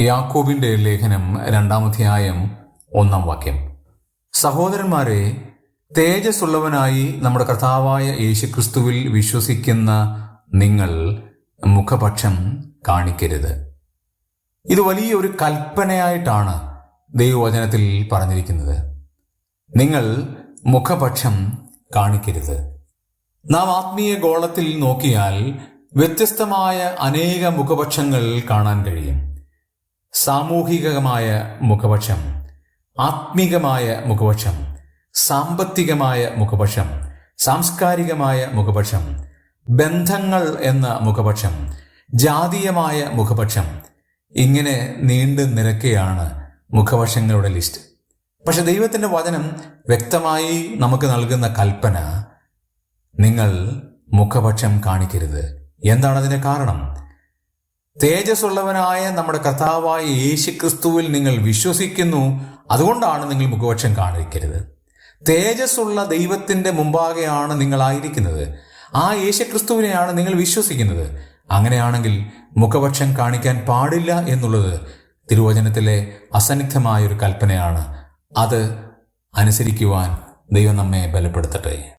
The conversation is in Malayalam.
യാക്കോബിന്റെ ലേഖനം രണ്ടാമധ്യായം ഒന്നാം വാക്യം. സഹോദരന്മാരെ തേജസ്സുള്ളവനായി നമ്മുടെ കർത്താവായ യേശുക്രിസ്തുവിൽ വിശ്വസിക്കുന്ന നിങ്ങൾ മുഖപക്ഷം കാണിക്കരുത്. ഇത് വലിയൊരു കൽപ്പനയായിട്ടാണ് ദൈവവചനത്തിൽ പറഞ്ഞിരിക്കുന്നത്. നിങ്ങൾ മുഖപക്ഷം കാണിക്കരുത്. നാം ആത്മീയ ഗോളത്തിൽ നോക്കിയാൽ വ്യത്യസ്തമായ അനേക മുഖപക്ഷങ്ങൾ കാണാൻ കഴിയും. സാമൂഹികമായ മുഖപക്ഷം ആത്മീകമായ മുഖപക്ഷം സാമ്പത്തികമായ മുഖപക്ഷം സാംസ്കാരികമായ മുഖപക്ഷം ബന്ധങ്ങൾ എന്ന മുഖപക്ഷം ജാതീയമായ മുഖപക്ഷം ഇങ്ങനെ നീണ്ടു നിരക്കുകയാണ് മുഖപക്ഷങ്ങളുടെ ലിസ്റ്റ്. പക്ഷെ ദൈവത്തിന്റെ വചനം വ്യക്തമായി നമുക്ക് നൽകുന്ന കൽപ്പന നിങ്ങൾ മുഖപക്ഷം കാണിക്കരുത്. എന്താണ് അതിന്റെ കാരണം? തേജസ്സുള്ളവനായ നമ്മുടെ കർത്താവായ യേശു ക്രിസ്തുവിൽ നിങ്ങൾ വിശ്വസിക്കുന്നു. അതുകൊണ്ടാണ് നിങ്ങൾ മുഖപക്ഷം കാണിക്കരുത്. തേജസ്സുള്ള ദൈവത്തിന്റെ മുമ്പാകെയാണ് നിങ്ങളായിരിക്കുന്നത്. ആ യേശു ക്രിസ്തുവിനെയാണ് നിങ്ങൾ വിശ്വസിക്കുന്നത്. അങ്ങനെയാണെങ്കിൽ മുഖപക്ഷം കാണിക്കാൻ പാടില്ല എന്നുള്ളത് തിരുവചനത്തിലെ അസന്നിഗ്ധമായ ഒരു കൽപ്പനയാണ്. അത് അനുസരിക്കുവാൻ ദൈവം നമ്മെ ബലപ്പെടുത്തട്ടെ.